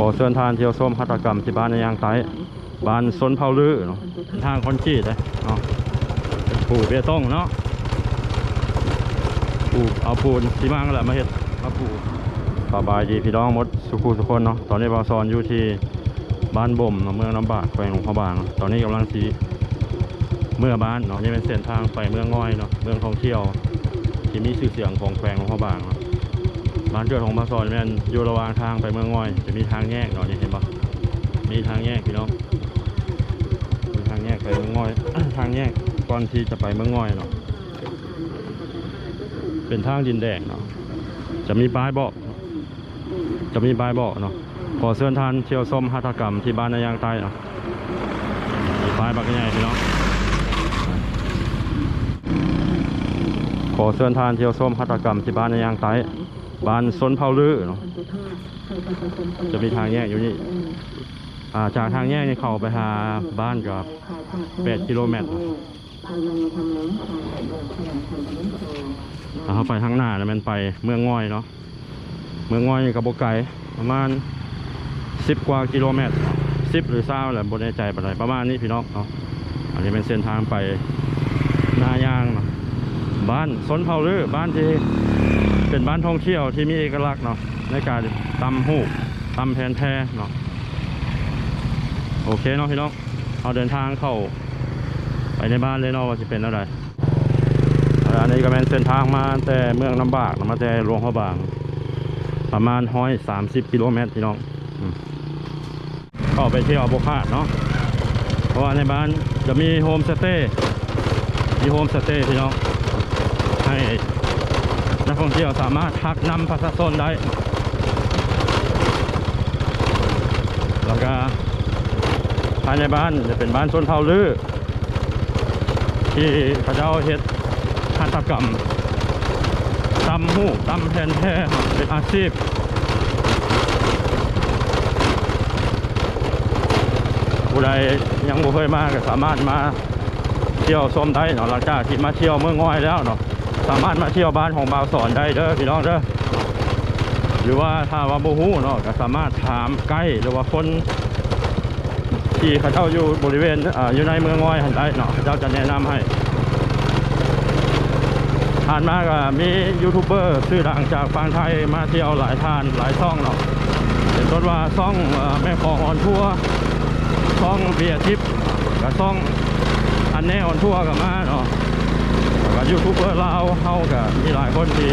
ขอเชิญทานเที่ยวชมหัตถกรรมที่บ้านในยางไต้บ้านสนเผาลือเนาะทางคอนกรีตเลยเนาะปูเบตงเนาะปูเอาปูนที่มั่งแหละมาเห็ดมาปูสบายดีพี่น้องมดสุขุสุคนเนาะตอนนี้บาวซอนอยู่ที่บ้านบ่มเมืองน้ำบากแขวงหลวงพระบางเนาะตอนนี้กำลังสีเมื่อบ้านเนาะนี่เป็นเส้นทางไปเมืองง่อยเนาะเมืองท่องเที่ยว ที่มีชื่อเสียงของแขวงหลวงพระบางเนาะ บ้านเกิดของบาซอนแม่นอยู่ระหว่างทางไปเมืองง่อย จะมีทางแยกเนาะนี่เห็นปะมีทางแยกพี่น้องมีทางแยกไปเมืองง่อย ทางแยกก่อนที่จะไปเมืองง่อยเนาะเป็นทางดินแดงเนาะจะมีป้ายบอก จะมีป้ายบอกเนาะขอเชิญทานเที่ยวส้มหัตถกรรมที่บ้านนายางใต้เนาะมีป้ายบักใหญ่พี่น้องขอเชิญทานเที่ยวส้มหัตถกรรมที่บ้านนายางใต้ บ้านสนเผาลือเนาะจะมีทางแยกอยู่นี่อ่าจากทางแยกนี่เข้าไปหาบ้านกับ8กิโลเมตรถ้าเข้าไปทางหน้าเนี่ยมันไปเมืองง่อยเนาะเมืองง่อยนี่กับบไก่ประมาณ10กว่ากิโลเมตร10หรือ20แหละบนแน่ใจปานใดประมาณนี้พี่น้องเนาะอันนี้เป็นเส้นทางไปหน้ายางเนาะบ้านสนเผาลือบ้านที่ เป็นบ้านท่องเที่ยวที่มีเอกลักษณ์เนาะในการตำหูตำแผนแพเนาะโอเคเนาะพี่น้องเอาเดินทางเข้าไปในบ้านเลยเนาะว่าจะเป็นอะไรอันนี้ก็เป็นเส้นทางมาแต่เมืองลำบากเนาะมาแต่หลวงพระบาง ประมาณห้อยสามสิบกิโลเมตรพี่น้องก็ไปเที่ยวโบคาดเนาะเพราะว่าในบ้านจะมีโฮมสเตย์มีโฮมสเตย์พี่น้องให้ นักท่องเที่ยวสามารถพักนำประชาชนได้ แล้วก็ภายในบ้านจะเป็นบ้านชนเผ่าลือที่เขาเจ้าเฮ็ดหัตถกรรมตำหูตำแทนแท้เป็นอาชีพผู้ใดยังบ่เคยมาก็สามารถมาเที่ยวชมได้เนาะหลังจากที่มาเที่ยวเมืองง่อยแล้วเนาะ สามารถมาเที่ยวบ้านของบาวสอนได้เด้อพี่น้องเด้อหรือว่าถ้าว่าโบฮู้เนาะก็สามารถถามใกล้หรือว่าคนที่เขาเจ้าอยู่บริเวณออยู่ในเมืองง้อยหันได้เนาะเขาเจ้าจะแนะนำให้ผ่านมาก็มียูทูบเบอร์ชื่อดังจากฝั่งไทยมาเที่ยวหลายท่านหลายช่องเนาะเป็นต้นว่าช่องอแม่ของออนทัวช่องเบียร์ทิพย์กับช่องอันแน่ออนทัวกับมาเนาะ กับยูทูบเบอร์เราวเฮากับมีหลายคนที่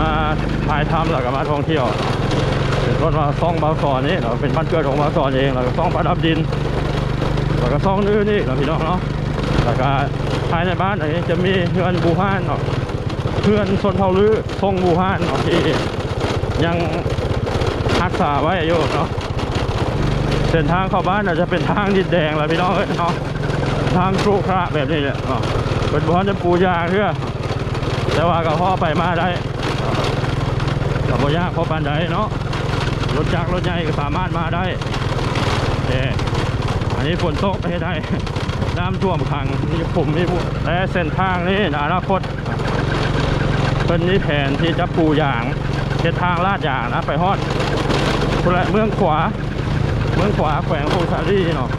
มาถ่ายทำแล้วก็มาท่องเที่ยวเป็นต้นว่าซ่องบางสอนนี่เราเป็นบ้านเกิดของบางสอนเองแล้วก็ซ่องประดับดินแล้วก็ซ่องอื่นนี่เราพี่น้องเนาะแล้วก็ภายในบ้านอันนี้จะมีเพื่อนบูฮานเนาะเพื่อนชนเผ่าลือทรงบูฮานเนาะที่ยังรักษาไว้อยู่เนาะเส้นทางเข้าบ้านอาจจะเป็นทางดินแดงแล้วพี่น้องเนาะทางครุขระแบบนี้เนี่ยอ๋อ เป็นบอนจะปูยาเพื่อแต่ว่าก็พ่อไปมาได้กับบ่ยากพอปานใดเนาะรถจักรรถใหญ่ก็สามารถมาได้เอออันนี้ฝนตกไม่ได้น้ำท่วมขังนี่ผมนี่พวกและเส้นทางนี่ในอนาคตเป็นนี่แผนที่จะปูยางเส้นทางลาดยางนะไปฮอดเมืองขวา เมืองขวาแขวงโพธิ์สาลีเนาะ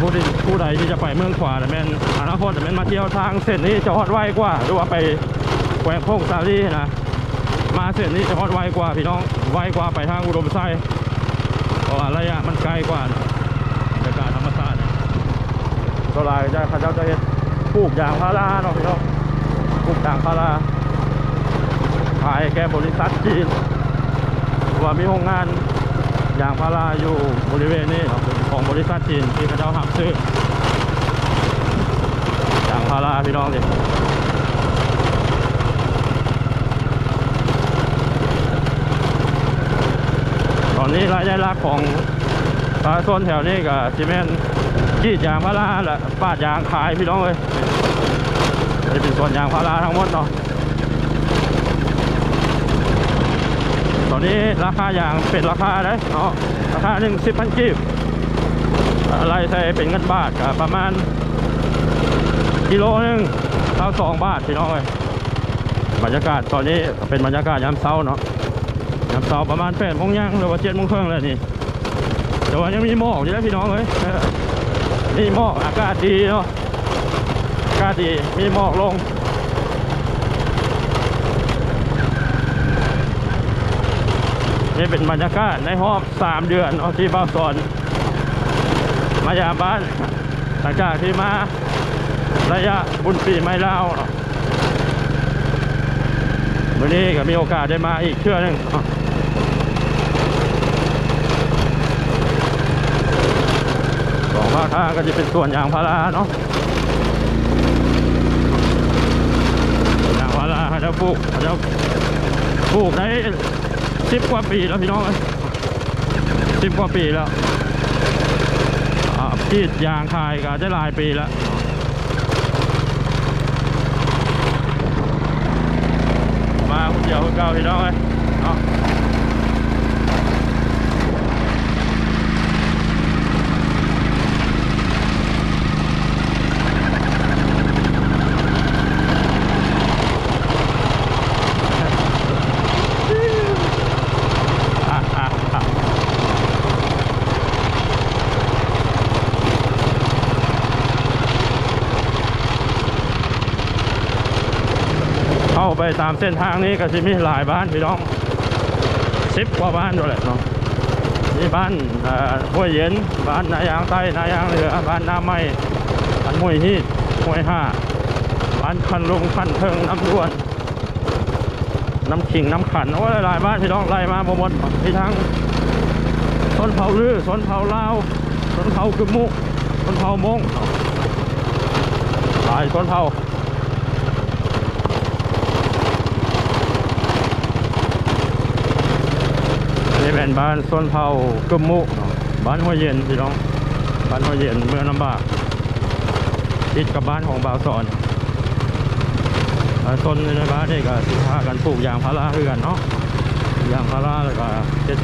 ผู้ที่ผู้ใดที่จะไปเมืองขวาแต่แม่นอนาคตแต่แม่นมาเที่ยวทางเส้นนี้จะฮอดไวกว่าหรือว่าไปแขวงโพงซาลี่นะมาเส้นนี้จะฮอดไวกว่าพี่น้องไวกว่าไปทางอุดมไซเพราะว่าระยะมันไกลกว่าบรรยากาศธรรมชาติก็ลายจะเขาเจ้าจะเห็นปลูกยางพาราเนาะพี่น้องปลูกยางพาราขายแก่บริษัทจีนว่ามีโรงงานยางพาราอยู่บริเวณนี้เนาะ ของบริษัทจีนที่เขาเจ้าหักซื้อยางพาราพี่น้องดิตอนนี้รายได้หลักของปลาส้นแถวนี้กับซีเมนต์กีดยางพาราแหละปาดยางขายพี่น้องเลยนี่เป็นส่วนยางพาราทั้งหมดเนาะตอนนี้ราคายางเป็นราคาเลยเนาะราคาหนึ่งสิบพันกีบ อะไรใส่เป็นเงินบาทก็ประมาณกิโลหนึ่งเท่าสองบาทพี่น้องเลยบรรยากาศตอนนี้เป็นบรรยากาศยามเช้าเนาะยามเสาประมาณแปดโมงย่างหรือว่าเจ็ดโมงครึ่งแล้วนี่แต่ว่ายังมีหมอกอยู่นะพี่น้องเลยมีหมอกอากาศดีเนาะอากาศดีมีหมอกลงนี่เป็นบรรยากาศในรอบสามเดือนเนาที่บ้านสอน มายามบ้านหลังจากที่มาระยะบุญปีไม่เล่าวันนี้ก็มีโอกาสได้มาอีกเชื่อนึงสองภาคทางก็จะเป็นส่วนยางพาราเนาะยางพาราเขาจะปลูกเขาจะปลูกได้สิบกว่าปีแล้วพี่น้องสิบกว่าปีแล้ว กรีดยางคายก็ได้หลายปีแล้วมาคนเดียวคนเก่าพี่น้องเลยเนาะอะอะ เข้าไป ตามเส้นทางนี้ก็จะมีหลายบ้านพี่น้องสิบกว่าบ้านด้วยแหละเนาะมีบ้านห้วยเย็นบ้านนายางใต้นายางเหนือบ้านน้ำไม้บ้านห้วยฮีดห้วยห้าบ้านคันลุงคันเทิงน้ำด้วนน้ำขิงน้ำขันโอ้ยหลายบ้านพี่น้องไล่มาบหมดมีทั้งต้นเผาลือต้นเผาลาวต้นเผากึมมุต้นเผามงหลายต้นเผา็นบ้านส้นเผากึมมุบ้านหัวเย็นพี่น้อง บ้านหัวเย็นเมืองลำบากติดกับบ้านของบ่าวสอนต้นในบ้านนี่ก็สิพากันปลูกยางพาราคือกันเนาะยางพาราแล้วก็เฮ็ด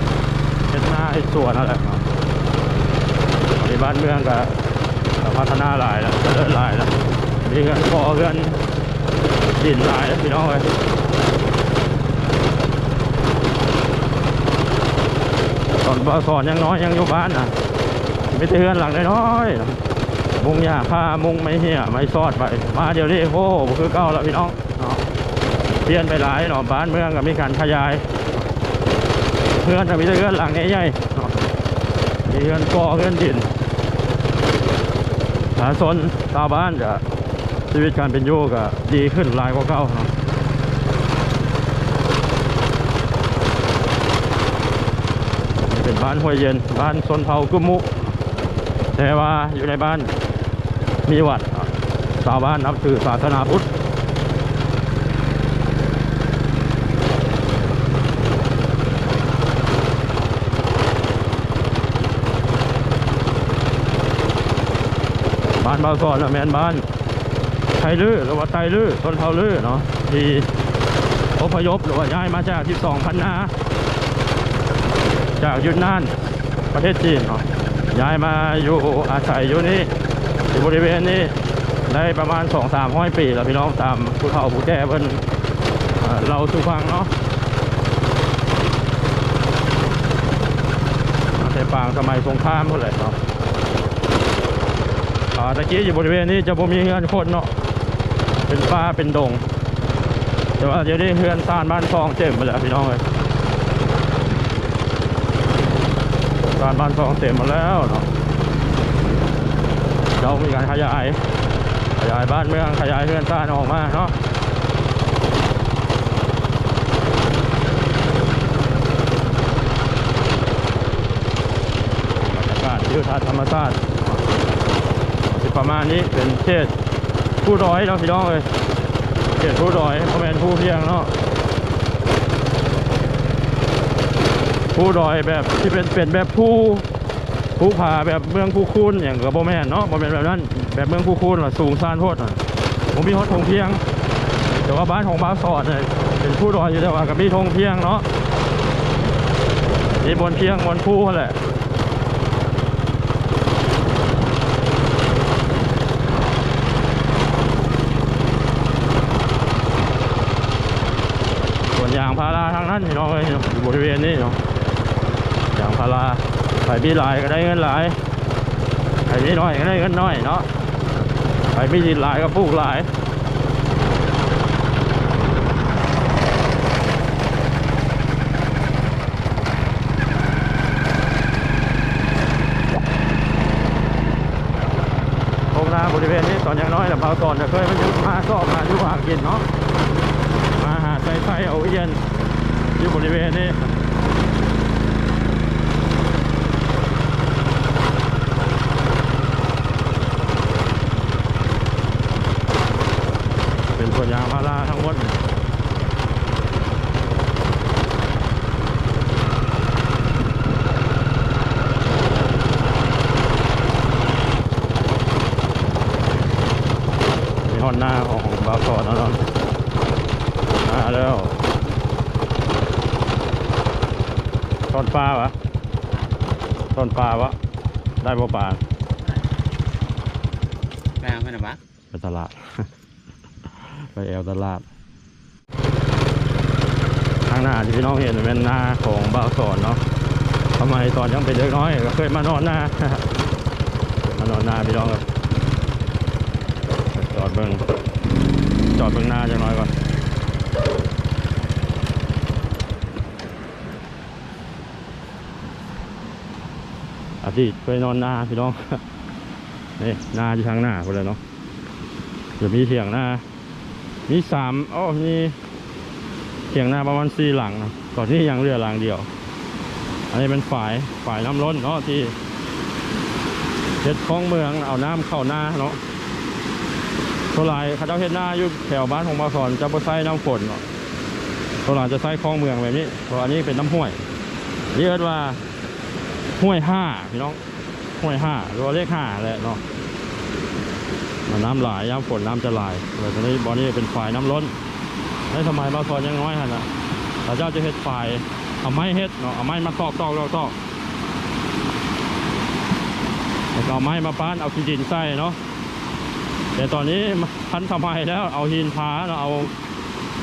เฮ็ดหน้าเฮ็ดสวนนั่นแหละเนาะในบ้านเมืองก็พัฒนาหลายแล้วเจริญหลายแล้วมีเงินพอเงินดินหลายแล้วพี่น้องเอ้ย ตอนบสอนยังน้อยยังอยู่บ้านนะไม่เฮือนหลังน้อยมุงยาผ้ามุงไม่เหี้ยไม่ซอดไปมาเดี๋ยวนี้โอ้คือเก่าแล้วพี่น้องเปลี่ยนไปหลายเนาะบ้านเมืองก็มีการขยายเฮือนก็มีแต่เฮือนหลังใหญ่ๆเนาะมีเฮือนก่อเฮือนดินสาสนชาวบ้านจะชีวิตการเป็นอยู่ก็ดีขึ้นหลายกว่าเก่าเนา เป็นบ้านห้วยเย็น บ้านซนเผากุมุ แต่ว่าอยู่ในบ้านมีวัดชาวบ้านนับถือศาสนาพุทธบ้านบาวซอนนะแมนบ้านไทลื้อหรือว่าไตลื้อต้นเผาลื้อเนาะที่อพยพหรือว่าย้ายมาจากที่สองพันนา จากยุนนานประเทศจีนเนาะย้ายมาอยู่อาศัยอยู่นี่อยู่บริเวณนี้ได้ประมาณสองสามร้อยปีแล้วพี่น้องตามผู้เฒ่าผู้แก่เพิ่นเอ่อเราสู่ฟังเนาะมาแต่ปางสมัยสงครามเท่าไหร่เนาะตะกี้อยู่บริเวณนี้จะบ่มีเฮือนคนเนาะเป็นป่าเป็นดง แต่ว่าเดี๋ยวนี้เฮือนซ่านบ้านซองเต็มไปแล้วพี่น้องเลย การบ้านซองเต็มหมดแล้วเนาะเรามีการขยายขยายบ้านเมืองขยายเรือนซ่านออกมาเนาะบรรยากาศทิวทัศน์ธรรมชาติสิประมาณนี้เป็นเขตผู้ร้อยเนาะพี่น้องเลยเขตผู้ร้อยเพราะแมนผู้เพียงเนาะ ผู้ดอยแบบที่เป็นเป็นแบบผู้ผู้ผาแบบเมืองผู้คูนอย่างกับโบแมนเนาะโบแมนแบบนั้น แบบเมืองผู้คูนล่ะสูงซานโพดน่ะผมมีฮอดทงเพียง แต่ว่าบ้านของบ้าสอดเนี่ยเป็นผู้ดอยอยู่แต่ว่ากับมีธงเพียงเนาะมีบนเพียงบนผู้แหละส่วนยางพาราทางนั้นพี่น้องเอ้ยอยู่บริเวณนี้เนาะางพาราใครมีหลายก็ได้เงินหลายใครมีน้อยก็ได้เงินน้อยเนาะใครมีดินลายก็ปลูกหลายโรงนาบริเวณนี้ตอนยังน้อยแต่เบาตอนจะเคยมันอยุมาก็มาอยู่หากินเนาะมาหาใจไฟเอาเย็นอยู่บริเวณนี้สวนยางพาราทั้งหมดมีหอนหน้าของเบาตอนแล้วเนาะมาแล้วต้นปลาวะ ต้นปลาวะได้บ่ปลาแม่ไม่นะบักไปตลาด ไปแอลตลาดข้างหน้าที่พี่น้องเห็นเป็นหน้าของบ่าวสอนเนาะทำไมตอนยังเป็นเด็กน้อยก็เคยมานอนหน้ามานอนหน้าพี่น้องครับจอดเบิ้งจอดเบิ้งหน้าจังน้อยก่อน อาทิตย์เคยนอนนาพี่น้องนี่นาที่ทางหน้าคนเลยเนาะจะมีเถียงหน้ามีสามอ๋อมีเถียงหน้าประมาณสี่หลังนะก่อนที่ยังเหลือหลังเดียว อันนี้เป็นฝ่ายฝ่ายน้ำล้นเนาะที่เฮ็ดคลองเมืองเอาน้ำเข้าหน้าเนาะโซลายเขาเจ้าเฮ็ดหน้าอยู่แถวบ้านของบาสอนจะบ่ใส่น้ำฝนเนาะโซลายจะใส่คลองเมืองแบบนี้เพราะอันนี้เป็นน้ำห้วยเรียกว่า ห้วยห้าพี่น้องห้วยห้ารือว่าเลขห้าแหละเนาะมันน้ำหลายย้ำฝนน้ำจะไหลแต่ตอนนี้บอนี่เป็นฝ่ายน้ำล้นในสมัยบางซอนยังน้อยหันละแต่เจ้าจะเฮ็ดฝ่ายเอาไม้เฮ็ดเนาะเอาไม้มาตอกตอกตอกตอกแล้วก็เอาไม้มาป้านเอาดินใส่เนาะแต่ตอนนี้ทันสมัยแล้วเอาหินผาเนาะเอา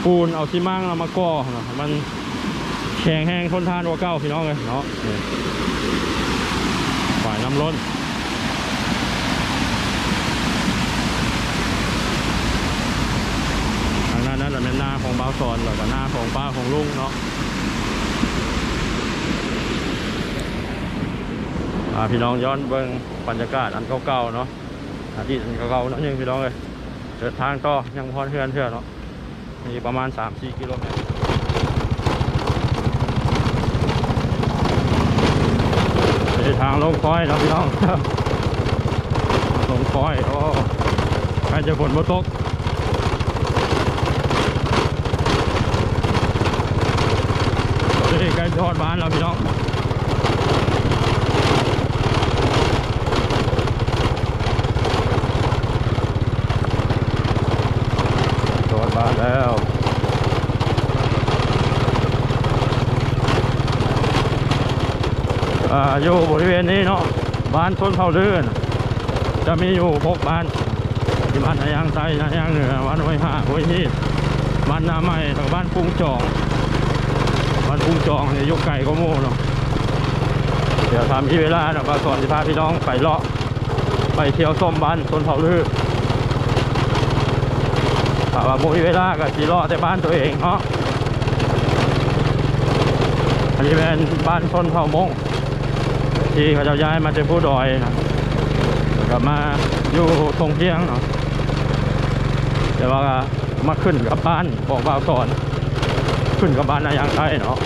ปูนเอาซีมั่งเอามาก่อเนาะมัน แข็งแห้งทนทานกว่าเก่าพี่น้องเลยเนาะนี่ฝ่ายน้ำล้นทางด้านนั้นจะเป็นหน้าของบ้าวสอนแล้วก็หน้าของป้าของลุงเนาะอ่าพี่น้องย้อนเบิ่งบรรยากาศอันเก่าๆเนาะอดีตอันเก่าๆเนาะยังพี่น้องเลยเดินทางต่อยังพรเพื่อนเพื่อนเนาะมีประมาณ 3-4 กิโลเมตร นี่ทางลงคอยเนาะพี่น้องลงคอยโอ้ใครจะฝนบ่ตกเฮ้ยใกล้ทอดบ้านแล้วพี่น้องทอดบ้านแล้ว อยู่บริเวณนี้เนาะบ้านต้นเผาเลื่อนจะมีอยู่พกบ้านที่บ้านนายางไทยนายางเหนือบ้านห้วยห้าห้วยฮีดบ้านนาใหม่ทางบ้านปุงจองบ้านพุงจองเนี่ยยกไก่ก็โม่เนาะเดี๋ยวทำที่เวลาเนาะมาสอนที่พาพี่น้องไปเลาะไปเที่ยวส้มบ้านต้นเผาลือถ้าว่าบ่มีเวลาก็สีเลาะแต่บ้านตัวเองเนาะอันนี้เป็นบ้านต้นเผามง ที่เขาจะย้ายมาเจากผู้ดอยนะกลับมาอยู่ตรงเที่ยงเนาะแต่ว่ามาขึ้นกับบ้านของบ่าวสอน ขึ้นกับบ้านนายางไทยเนาะ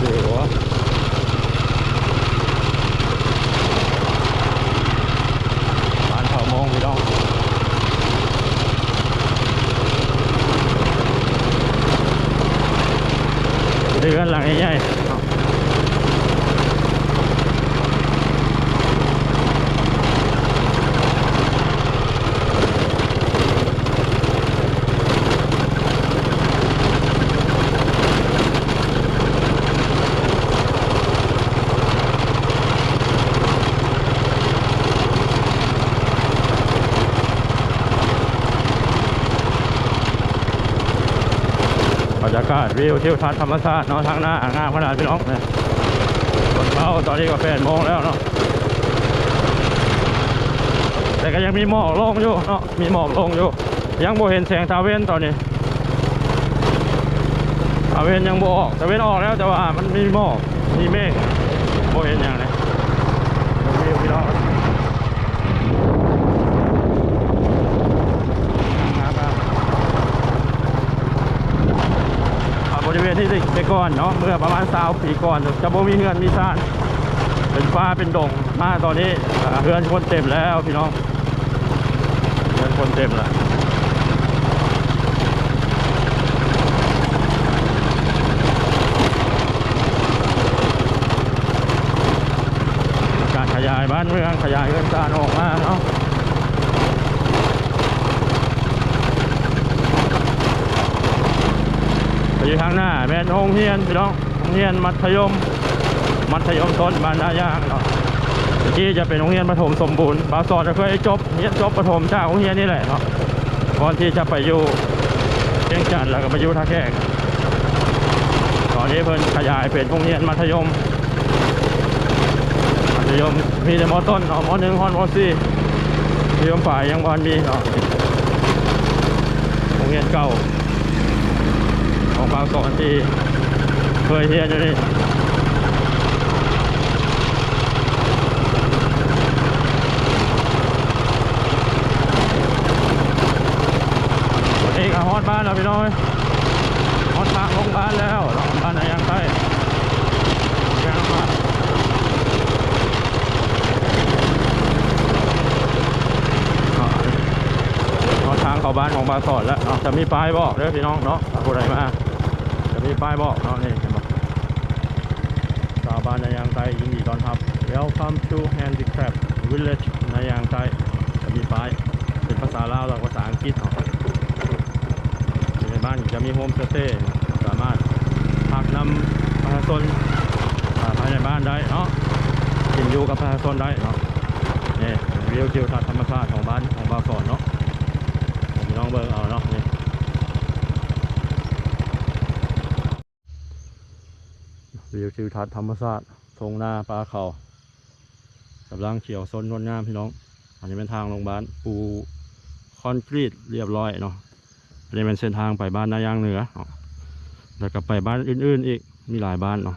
เดี๋ยวบ้านเขาโมงพี่น้อง เดื บรรยากาศวิวทิวทัศน์ธรรมชาติเนาะทางหน้างามขนาดพี่น้องเนี่ยตอนเช้าตอนนี้ก็แปดโมงแล้วเนาะแต่ก็ยังมีหมอกลงอยู่เนาะมีหมอกลงอยู่ ยังบ่เห็นแสงตาเว้นตอนนี้ตาเว้นยังบ่ออกตาเว้นออกแล้วแต่ว่ามันมีหมอกมีเมฆบ่เห็นอย่างเลยวิวพี่น้องครับครับ อ่าบริเวณที่ไป ก่อนเนาะเมื่อประมาณสาวปีก่อนจะบ่มีเฮือนมีซ่านเป็นฟ้าเป็นดงมาตอนนี้เฮือนคนเต็มแล้วพี่น้องเฮือนคนเต็มแล้วการขยายบ้านเมืองขยายเฮือนซ่านออกมาเนาะ ไปอยู่ทางหน้าแม่นโรงเรียนพี่น้องโรงเรียนมัธยม มัธยมต้นบ้านนายางเนาะเมื่อกี้จะเป็นโรงเรียนประถมสมบูรณ์บาสอนจะเคยจบเรียนจบประถมจากโรงเรียนนี่แหละเนาะก่อนที่จะไปอยู่เชียงจันทน์แล้วก็ไปอยู่ท่าแขกตอนนี้เพิ่นขยายเป็นโรงเรียนมัธยม มัธยมมีแต่มอต้นเนาะมหนึ่งฮอนมอสี่มัธยมฝ่ายยังบอลมีเนาะโรงเรียนเก่า ของบางกอนที่เคยเฮียนอยู่นี่วันนี้ก็ฮอดบ้านแล้วพี่น้อยฮอดทางลงบ้านแล้วบ้านไหนยังใต้ยังมาทางเข้าบ้านของบาสอนแล้วจะมีป้ายบอกเด้อพี่น้องเนาะถ้าผู้ใดมาจะ มีป้ายบอกเนาะนี่เห็นปะชาบ้านนายางไตยินดีต้อนรับ Welcome to Handicraft Village นายางไตจมีป้ายเป็นภาษาลาวแล้วก็ภาษาอังกฤษเนาะในบ้านจะมีโฮมสเตย์สามารถพักนำประชาชนภายในบ้านได้เนาะกินอยู่กับประชาชนได้เนาะนี่วิวทิวทัศน์ธรรมชาติของบ้านของบางสอนเนาะพี่น้องเบิ่งเอาเนาะนี่ วิวทิวทัศน์ธรรมชาติทงนาปลาเขากำลังเขียวซนงดงามพี่น้อง อันนี้เป็นทางโรงพยาบาลปูคอนกรีตเรียบร้อยเนาะอันนี้เป็นเส้นทางไปบ้านนายางเหนือแล้วก็ไปบ้านอื่น ๆ อีกมีหลายบ้านเนาะ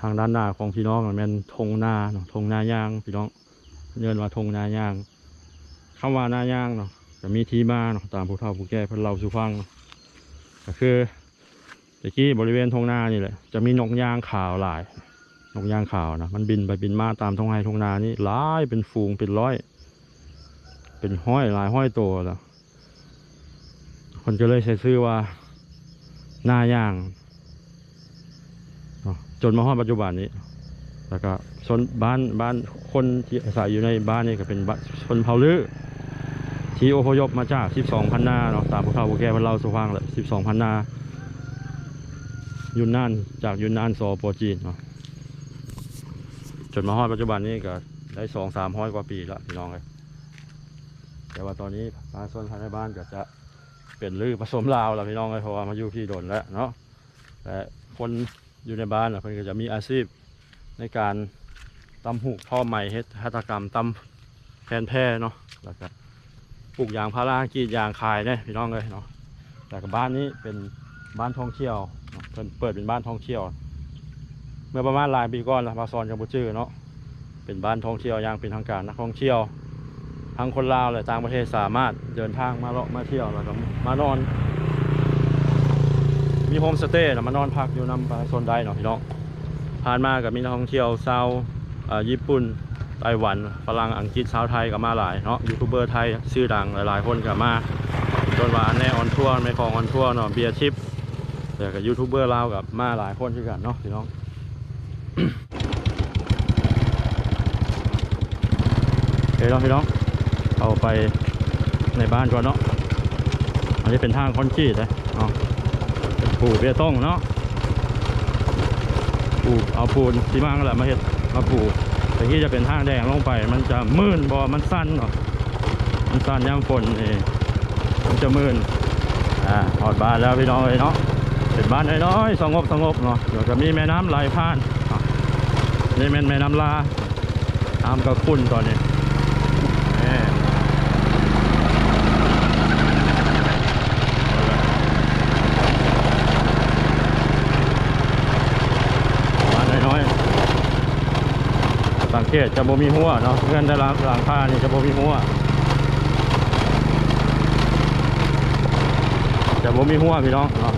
ทางด้านหน้าของพี่น้องมันเป็นทงนาเนาะทงนายางพี่น้องเรียนว่าทงนายางคำว่านายางเนาะจะมีที่มาเนาะตามผู้เฒ่าผู้แก่เพิ่นเล่าสู่ฟังเนาะ ก็คือตะกี้บริเวณทงนานี่แหละจะมีนกยางขาวหลาย นกยางขาวนะมันบินไปบินมาตามทงไฮทงนานี่หลายเป็นฝูงเป็นร้อย เป็นห้อยหลายห้อยตัวแล้วคนก็เลยใช้ชื่อว่าหน้ายาง จนมาฮอดปัจจุบันนี้ แล้วก็ชนบ้านบ้านคนที่อาศัยอยู่ในบ้านนี่ก็เป็นบ้านชนเผ่าลือ ที่อพยพมาจาก 12พันนาเนาะตามผู้เฒ่าผู้แก่เพิ่นเล่าสู่ฟังแหละ12พันนายุนนานจากยุนนานสปจีนเนาะจนมาฮอดปัจจุบันนี้ก็ได้สองสามร้อยกว่าปีล้วพี่น้องเลยแต่ว่าตอนนี้ปลาส้นภายในบ้านก็จะเป็นลือผสมลาวแล้วพี่น้องเลยเพราะว่ามาอยู่ที่โดนแล้วเนาะแต่คนอยู่ในบ้านน่ะเพิ่นก็จะมีอาชีพในการตำหูกท่อใหม่เฮ็ดหัตถกรรมตำแผ่นแพร่เนาะแล้วก็ ปลูกยางพารากรีดยางขายเนี่ยพี่น้องเลยเนาะแต่กับบ้านนี้เป็นบ้านท่องเที่ยวเพิ่นเปิดเป็นบ้านท่องเที่ยว เมื่อประมาณหลายปีก่อนละมาซอนกัมพูชื่อเนาะเป็นบ้านท่องเที่ยวอย่างเป็นทางการนักท่องเที่ยวทั้งคนลาวและต่างประเทศสามารถเดินทางมาเลาะมาเที่ยวแล้วก็มานอน มีโฮมสเตย์นะมานอนพักอยู่นำประชาชนได้เนาะพี่น้องผ่านมากับมีนักท่องเที่ยวชาวญี่ปุ่น ไต้หวันฝรั่งอังกฤษชาวไทยก็มาหลายเนาะยูทูบเบอร์ไทยชื่อดังหลายๆคนก็มาจนว่าอันแน่ออนทัวร์ไม่ของออนทัวร์เนาะเบียร์ชิปแต่กับยูทูบเบอร์ลาวกับมาหลายคนด้วยกันเนาะพี่น้องเฮ้ยเนาะพี่น้องเอาไปในบ้านก่อนเนาะอันนี้เป็นทางคอนกรีตเลยเนาะเป็นปูเบียร์ต้องเนาะปูเอาปูนที่มั่งแหละมาเห็ดมาปู แต่ที่จะเป็นทางแดงลงไป มันจะมืดบอมันสั้นเนาะมันสั้นย่ำฝนนี่มันจะมื่นอ่าหอดบ้านแล้วพี่น้องเลยเนาะเป็นบ้านน้อยๆสงบสงบเนาะเดี๋ยวจะมีแม่น้ำไหลผ่านนี่เป็นแม่น้ำลาน้ำก็ขุ่นตอนนี้น้อยๆ สังเกตจะบ่มีหัวเนาะเงื่อนได้หลังหลังคานี่จะบ่มีหัวจะบ่มีหัวพี่น้องเนาะ